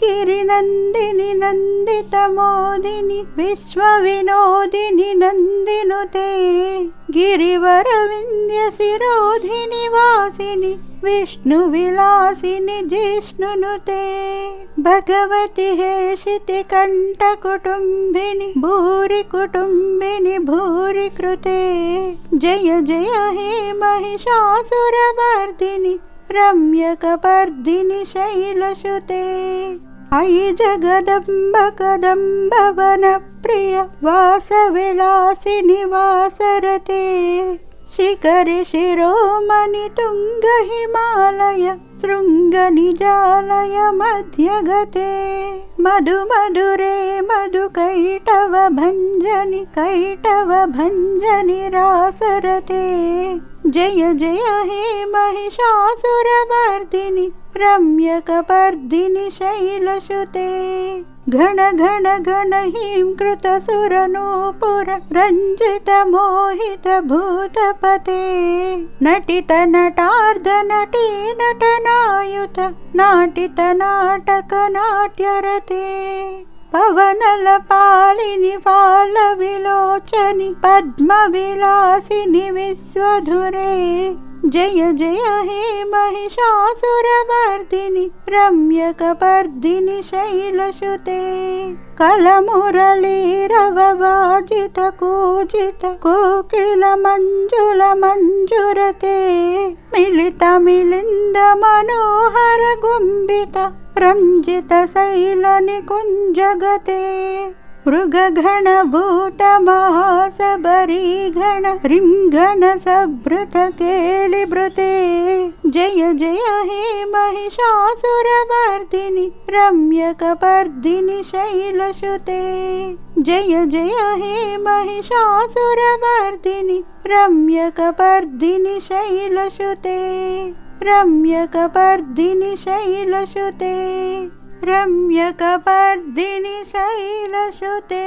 गिरिनन्दिनि नन्दितमोदिनि विश्वविनोदिनि नन्दिनुते गिरिवरविन्द्यशिरोधिनि वासिनि विष्णुविलासिनि जिष्णुनुते भगवति हे शितिकण्ठकुटुम्बिनि भूरि कुटुम्बिनि जय जय हे महिषासुरवर्धिनि रम्यकपर्दिनि शैलसुते। अयि जगदम्ब कदम्बवनप्रिय वासविलासिनि वासरते शिखरि शिरोमणि तुङ्गहिमालय शृङ्गनिजालय मध्यगते। मधु मधुरे मधु कैटव भञ्जनि कैटव भञ्जनि रासरते जय जय हे महिषासुरवर्धिनि रम्यकपर्दिनि शैलसुते। घन घन घन हीं कृतसुरनूपुर रञ्जित मोहित भूतपते। नटित नटार्ध नटी नटनायुत नाटित नाटक नाट्यरते पवनलपालिनि फालविलोचनि पद्मविलासिनि विश्वधुरे जय जय हे महिषासुरवर्धिनि रम्यकपर्दिनि शैलसुते कलमुरलीरववाजितकूजित कोकिलमञ्जुलमञ्जुरते मिलितमिलिन्द मनोहर गुम्बित रञ्जितशैलनिकुञ्जगते मृगघणभूतमहासबरीघन रिङ्घन सभृतकेलिभृते जय जय हे महिषासुरवर्धिनि रम्यकपर्दिनि शैलसुते। जय जय हे महिषासुरवर्धिनि रम्यकपर्दिनि शैलसुते रम्यकपर्दिनि शैलसुते रम्यकपर्दिनि शैलसुते